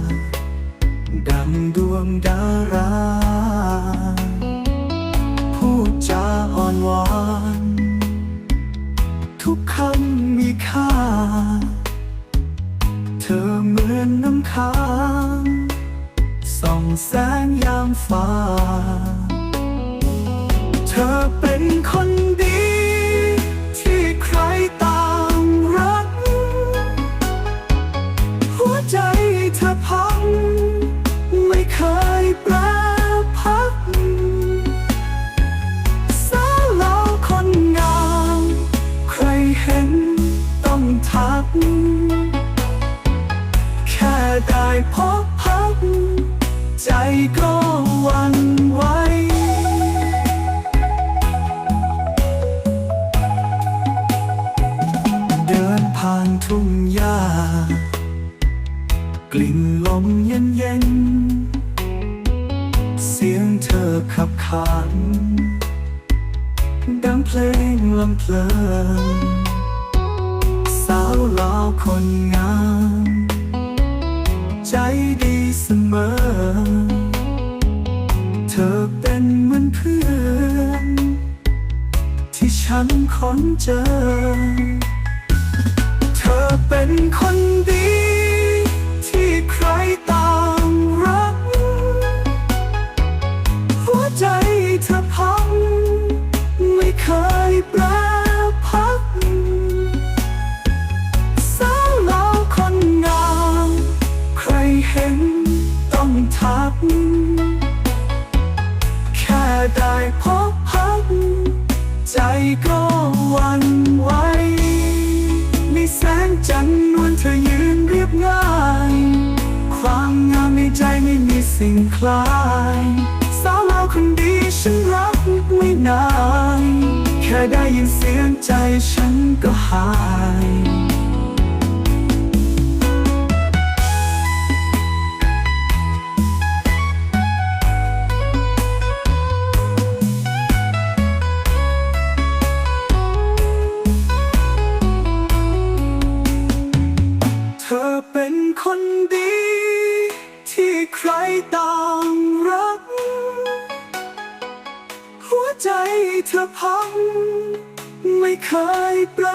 ม เพลงลำเพลินสาวลาวคนงาม ใจดีเสมอ เธอเป็นเหมือนเพื่อน ที่ฉันค้นเจอ เธอเป็นคนดี สิ่งคลาย สาวลาวคนดีฉันรักไม่นาน แค่ได้ยินเสียงใจฉันก็หาย เคยแปร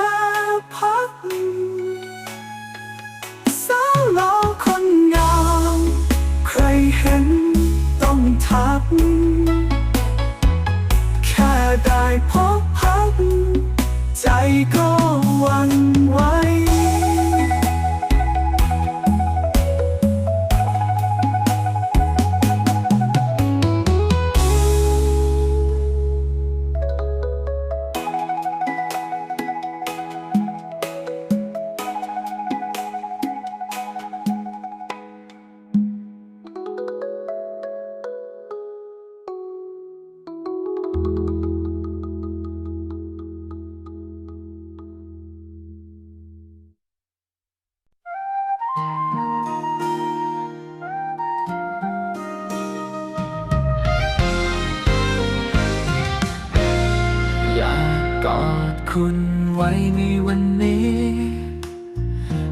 คุณไว้ในวันนี้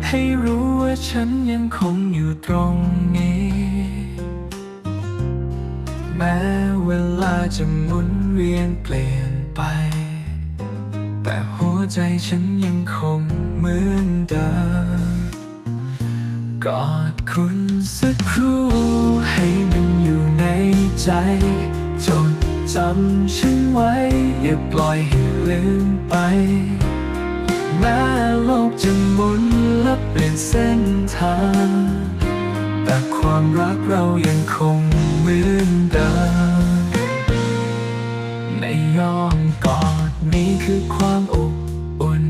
ให้รู้ว่าฉันยังคงอยู่ตรงนี้ แม้เวลาจะหมุนเวียนเปลี่ยนไป แต่หัวใจฉันยังคงเหมือนเดิมกอดคุณสักครู่ให้มันอยู่ในใจ จำฉันไว้ อย่าปล่อยให้ลืมไป แม้โลกจะหมุนและเปลี่ยนเส้นทาง แต่ความรักเรายังคงเหมือนเดิมในย้อมกอดนี้คือความอบอุ่น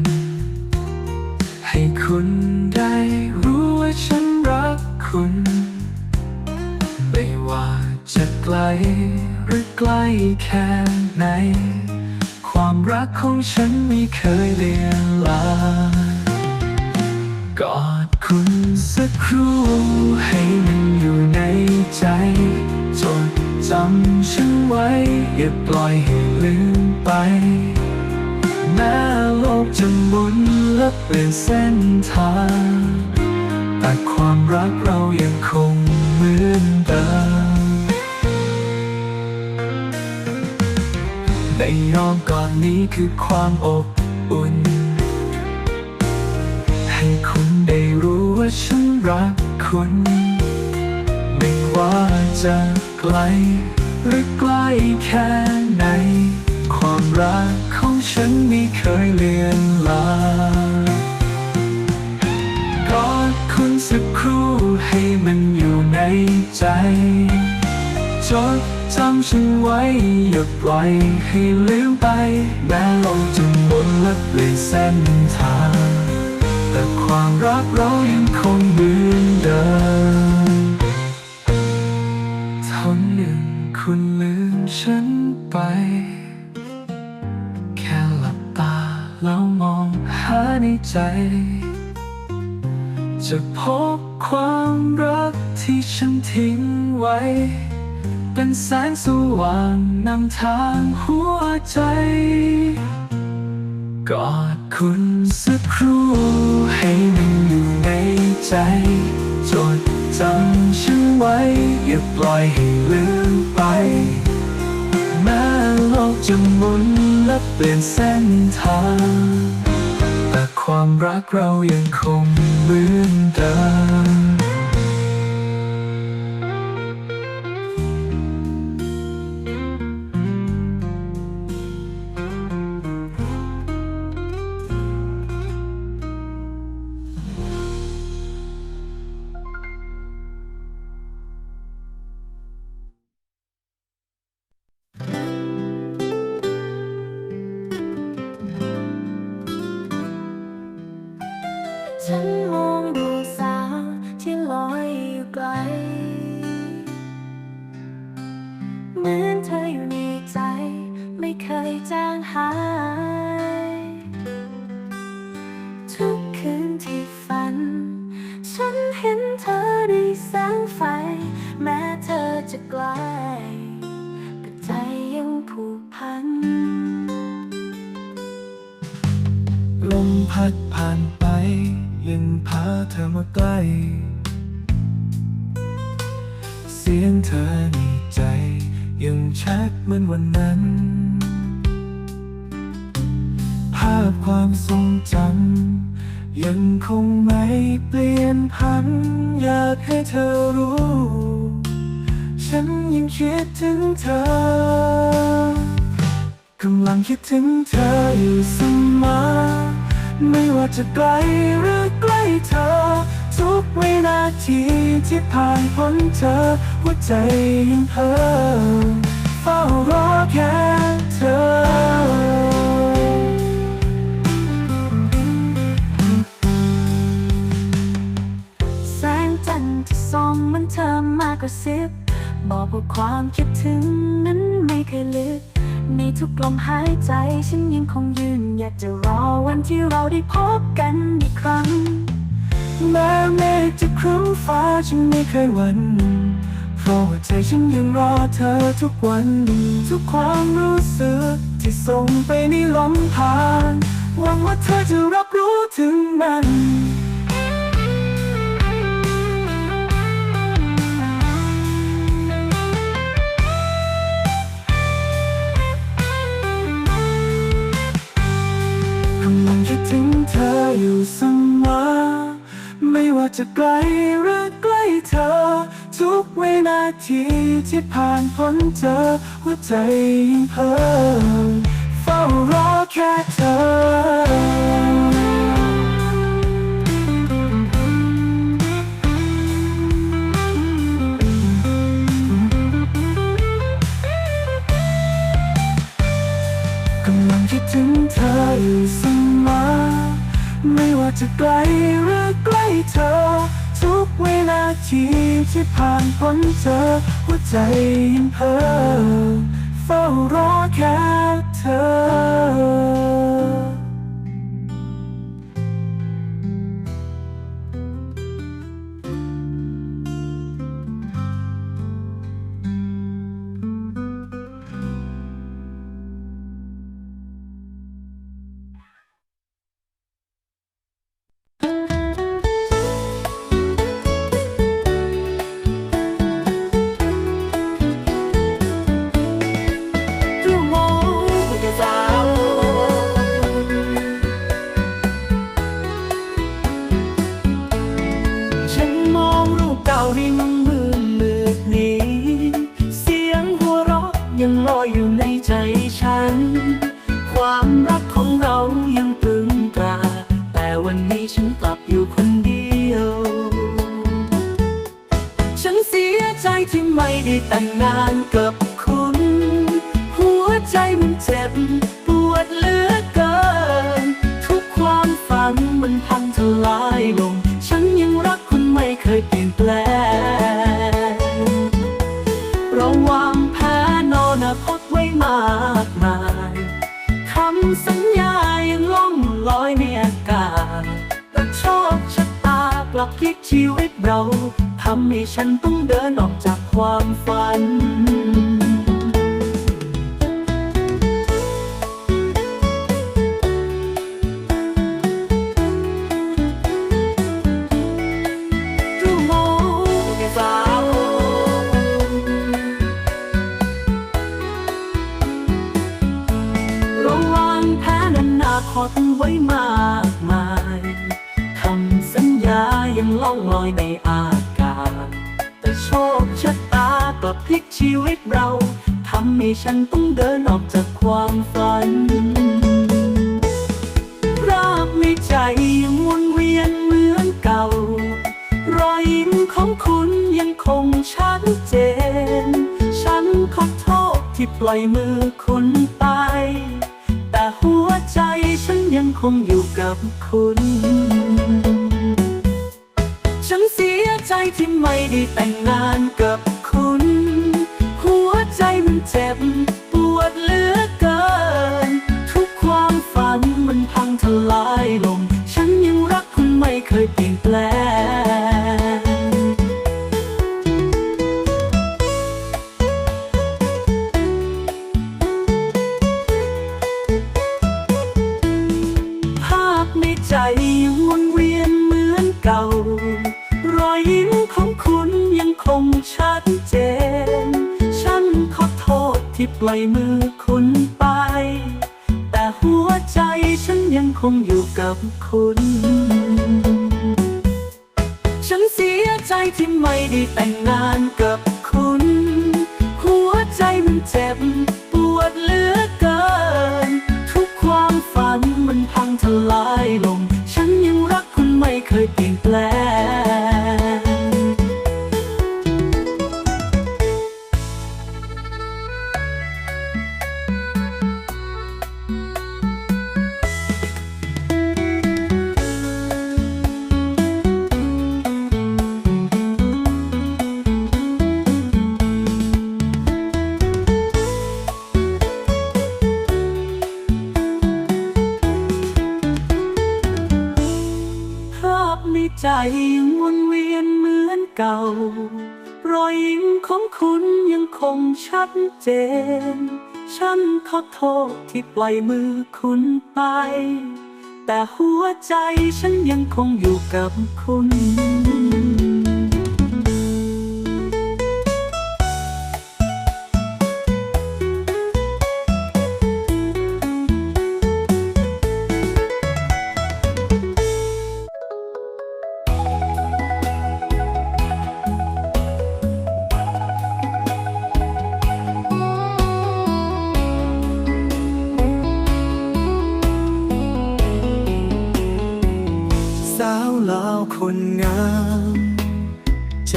ให้คุณได้รู้ว่าฉันรักคุณ ไม่ว่าจะไกล กล้แค่ไหน ความรักของฉันไม่เคยเลือนลางกอดคุณสักครู่ให้มันอยู่ในใจจดจำฉันไว้ อย่าปล่อยให้ลืมไป แม้โลกจะหมุนและเปลี่ยนเส้นทาง แต่ความรักเรายังคงเหมือนเดิม ในอ้อมก่อนนี้คือความอบอุ่น ให้คุณได้รู้ว่าฉันรักคุณ ไม่ว่าจะไกล หรือใกล้แค่ไหน ความรักของฉันไม่เคยเลือนลากอดคุณสักครู่ให้มันอยู่ในใจจด จำฉันไว้ อย่าปล่อยให้ลืมไป แม้โลกจะหมุนและเปลี่ยนเส้นทาง แต่ความรักเรายังคงเหมือนเดิมท่าหนึ่งคุณลืมฉันไป แค่หลับตาแล้วมองหาในใจจะพบความรักที่ฉันทิ้งไว้ เป็นแสงสว่างนำทางหัวใจ กอดคุณสักครู่ให้มันอยู่ในใจ จดจำฉันไว้ อย่าปล่อยให้ลืมไป แม้โลกจะหมุนและเปลี่ยนเส้นทาง แต่ความรักเรายังคงเหมือนเดิม จะไกลแต่ใจยังผูกพัน ลมพัดผ่านไป ยังพาเธอมาใกล้ เสียงเธอในใจ ยังชัดเหมือนวันนั้น ภาพความทรงจำยังคงไม่เปลี่ยนพัน อยากให้เธอรู้ ฉันยังคิดถึงเธอกำลังคิดถึงเธออยู่เสมอไม่ว่าจะไกลหรือใกล้เธอ ทุกวินาทีที่ผ่านพ้นเธอ หัวใจยังเพ้อเฝ้ารอแค่เธอแสงจันทร์ที่ส่องมันเธอมากกว่าซิ บอกว่าความคิดถึงนั้นไม่เคยลึกในทุกลมหายใจฉันยังคงยืน อยากจะรอวันที่เราได้พบกันอีกครั้งแม้เมฆจะครึ้มฟ้าฉันไม่เคยหวั่นเพราะว่าใจฉันยังรอเธอทุกวัน ทุกความรู้สึกที่ส่งไปในลมผ่าน หวังว่าเธอจะรับรู้ถึงมัน อยู่เสมอ ไม่ว่าจะไกลหรือใกล้เธอ ทุกวินาทีที่ผ่านพ้นเจอหัวใจยังเพิ่มเฝ้ารอแค่เธอ จะไกลหรือใกล้เธอ ทุกวินาทีที่ผ่านพ้นเจอหัวใจยังเพ้อเฝ้ารอแค่ ได้แต่งงานกับคุณ หัวใจมันเจ็บ ปวดเหลือเกิน ทุกความฝันมันพังทลายลง ฉันยังรักคุณไม่เคยเปลี่ยนแปลงเราวางแผนอนาคตไว้มากมายคำสัญญายังล่องลอยในอากาศแต่โชคชะตากลับพลิกชีวิตเราทำให้ฉันต้อง ฝัน อยู่กับคุณ ฉันเสียใจที่ไม่ได้แต่งงานกับคุณ หัวใจมันเจ็บ ปวดเหลือเกิน ทุกความฝันมันพังทลายลง คุณ ฉันเสียใจที่ไม่ได้แต่งงานกับคุณ หัวใจมันเจ็บ ปวดเหลือเกิน ทุกความฝันมันพังทลายลงฉันยัง ภาพในใจยังวนเวียนเหมือนเก่า รอยยิ้มของคุณยังคงชัดเจน ฉันขอโทษที่ปล่อยมือคุณไป แต่หัวใจฉันยังคงอยู่กับคุณามใจ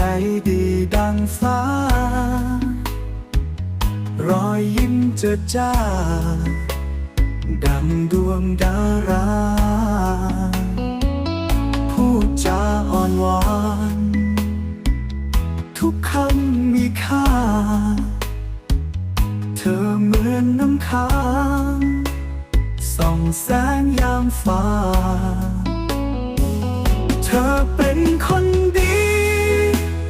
ดีดังฟ้า รอยยิ้มเจิดจ้า ดังดวงดารา พูดจาอ่อนหวาน ทุกคำมีค่า เธอเหมือนน้ำค้างส่องแสงยามฟ้า อเป็นคนดี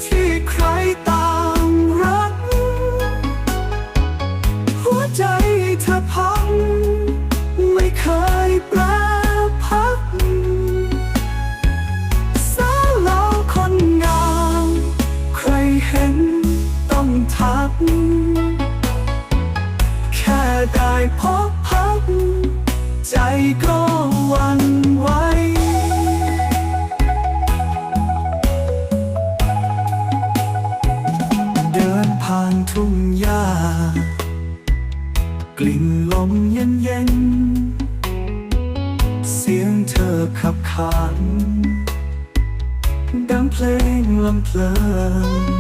ที่ใครต่างรัก หัวใจเธอพัง ไม่เคยแปรพัก สาวเล่าคนงาม ใครเห็นต้องทัก แค่ได้พบพัก ใจก็วัน ทุ่งหญ้า กลิ่นลมเย็นเย็น เสียงเธอขับขานดังเพลงลำเพลิน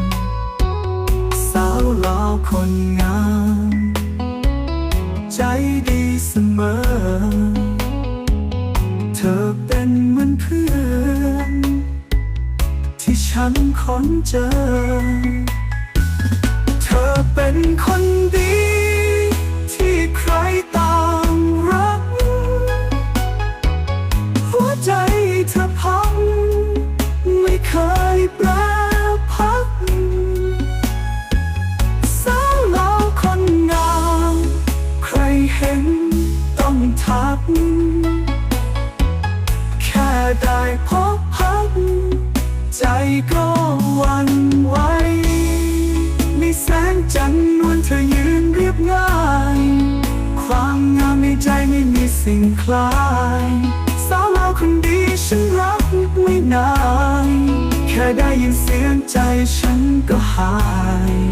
สาวล่อคนงาม ใจดีเสมอ เธอเป็นเหมือนเพื่อน ที่ฉันค้นเจอ สิ่งคลาย สาวเราคนดีฉันรักไม่นาน แค่ได้ยินเสียงใจฉันก็หาย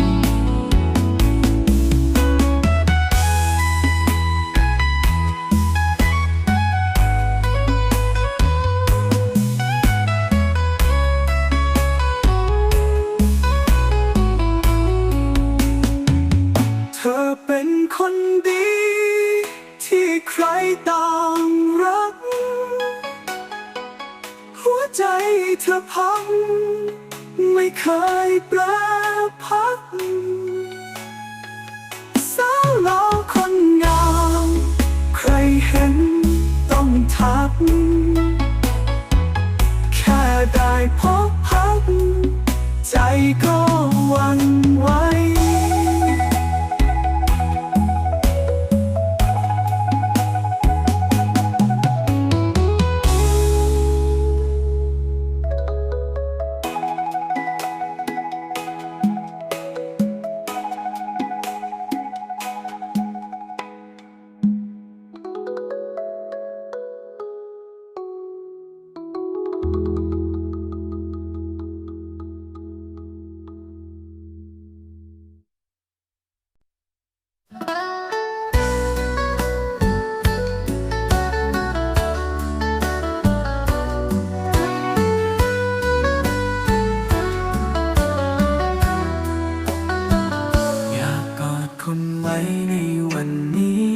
ไว้ในวันนี้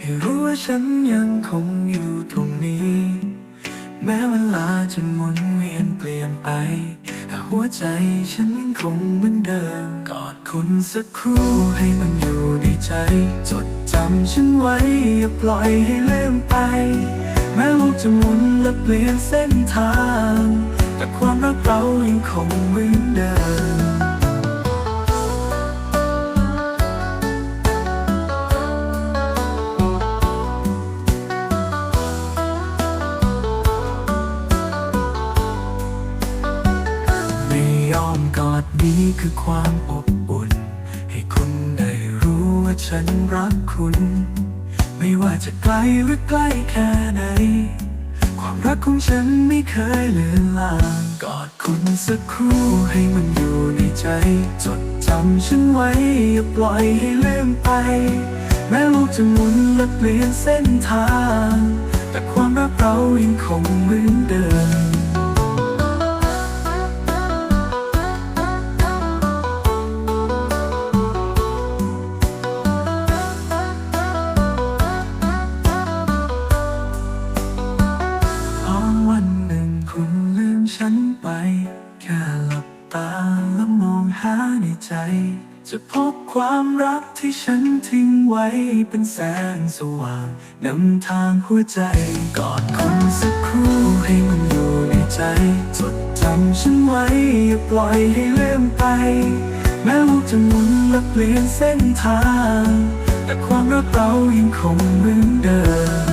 ให้รู้ว่าฉันยังคงอยู่ตรงนี้ แม้เวลาจะหมุนเวียนเปลี่ยนไปแต่หัวใจฉันยังคงเหมือนเดิม กอดคุณสักครู่ให้มันอยู่ในใจ จดจำฉันไว้อย่าปล่อยให้ลืมไป แม้โลกจะหมุนและเปลี่ยนเส้นทาง แต่ความรักเรายังคงเหมือนเดิม นี้คือความอบอุ่น ให้คุณได้รู้ว่าฉันรักคุณ ไม่ว่าจะไกลหรือใกล้แค่ไหน ความรักของฉันไม่เคยเลือนลาง กอดคุณสักครู่ให้มันอยู่ในใจ จดจำฉันไว้ อย่าปล่อยให้ลืมไป แม้โลกจะหมุนและเปลี่ยนเส้นทาง แต่ความรักเรายังคงเหมือนเดิม กที่ฉันทิ้งไว้เป็นแสงสว่างนำทางหัวใจกอดคุณสักครู่ให้มันอยู่ในใจจดจำฉันไว้อย่าปล่อยให้ลืมไป แม้โลกจะหมุนและเปลี่ยนเส้นทาง แต่ความรักเรายังคงเหมือนเดิม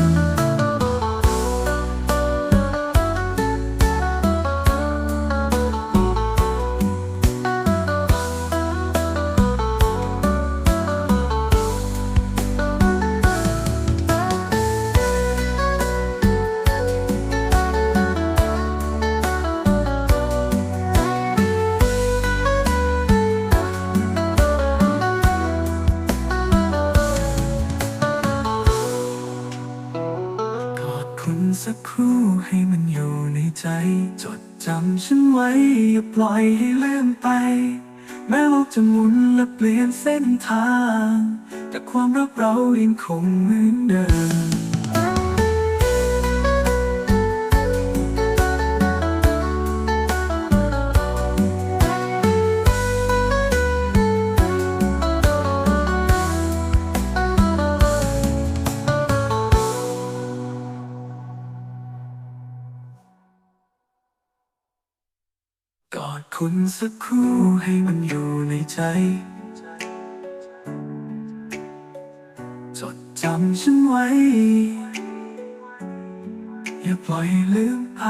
คุณสักครู่ให้มันอยู่ในใจ จดจำฉันไว้ อย่าปล่อยให้ลืมไปแแม้โลกจะหมุนและเปลี่ยนเส้นทาง แต่ความรักเรายังคงเหมือนเดิม คุณสักครู่ให้มันอยู่ในใจ จดจำฉันไว้ อย่าปล่อยลืมไป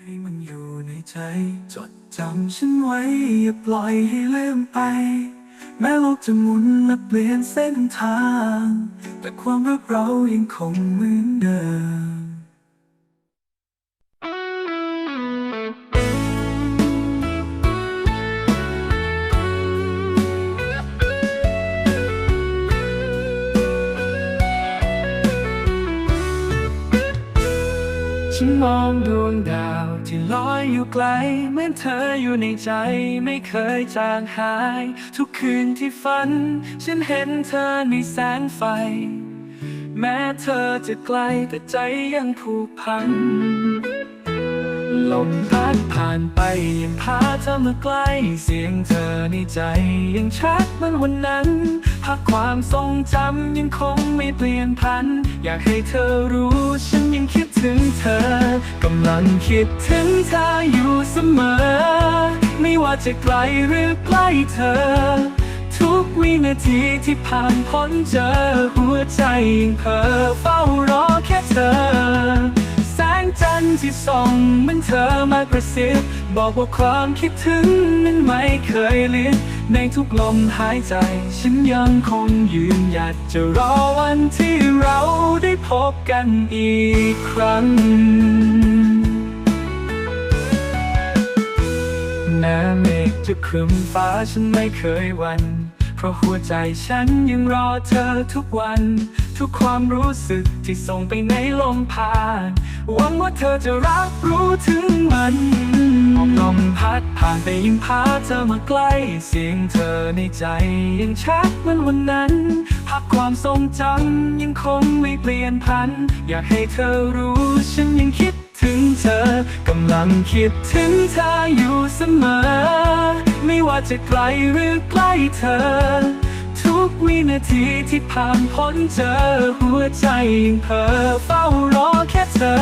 ให้มันอยู่ในใจ จดจำฉันไว้ อย่าปล่อยให้ลืมไป แม้โลกจะหมุนและเปลี่ยนเส้นทาง แต่ความรักเรายังคงเหมือนเดิมฉันมองดวงดาวที่ล อยู่ไกลเหมือนเธออยู่ในใจไม่เคยจางหาย ทุกคืนที่ฝัน ฉันเห็นเธอในแสงไฟ แม้เธอจะไกลแต่ใจยังผูกพัน ลมพัดผ่านไปยังพาเธอมาใกล้เสียงเธอในใจ ยังชัดเหมือนวันนั้นภาพความทรงจำยังคงไม่เปลี่ยนพัน อยากให้เธอรู้ฉันยังคิดถึงเธอกำลังคิดถึงเธออยู่เสมอ ไม่ว่าจะไกลหรือใกล้เธอ ทุกวินาทีที่ผ่านพ้นเจอหัวใจยังเพ้อเฝ้ารอแค่เธอ งจันทร์ที่ส่องมันเธอมากระซิบบอกว่าความคิดถึงนั้นไม่เคยลิดในทุกลมหายใจ ฉันยังคงยืนหยัดจะรอวันที่เราได้พบกันอีกครั้งแม้เมฆจะครึ้มฟ้าฉันไม่เคยหวัน เพราะหัวใจฉันยังรอเธอทุกวัน ทุกความรู้สึกที่ส่งไปในลมผ่านหวังว่าเธอจะรับรู้ถึงมันลมพัดผ่านไปยังพาเธอมาใกล้ เสียงเธอในใจยังชัดเหมือนวันนั้นภาพความทรงจำยังคงไม่เปลี่ยนพัน อยากให้เธอรู้ฉันยังคิดถึงเธอกำลังคิดถึงเธออยู่เสมอ ไม่ว่าจะไกลหรือใกล้เธอ ทุกวินาทีที่ผ่านพ้นเจอหัวใจยังเพ้อเฝ้ารอแค่เธอ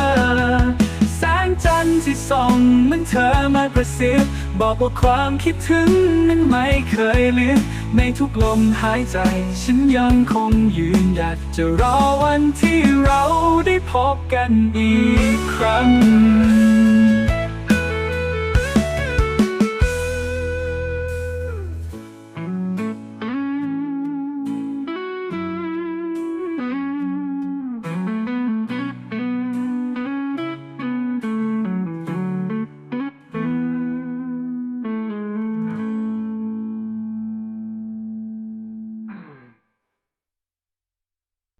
แสงจันทร์ที่ส่องมันเธอมากระซิบบอกว่าความคิดถึงนั้นไม่เคยลืมในทุกลมหายใจ ฉันยังคงยืนหยัดจะรอวันที่เราได้พบกันอีกครั้ง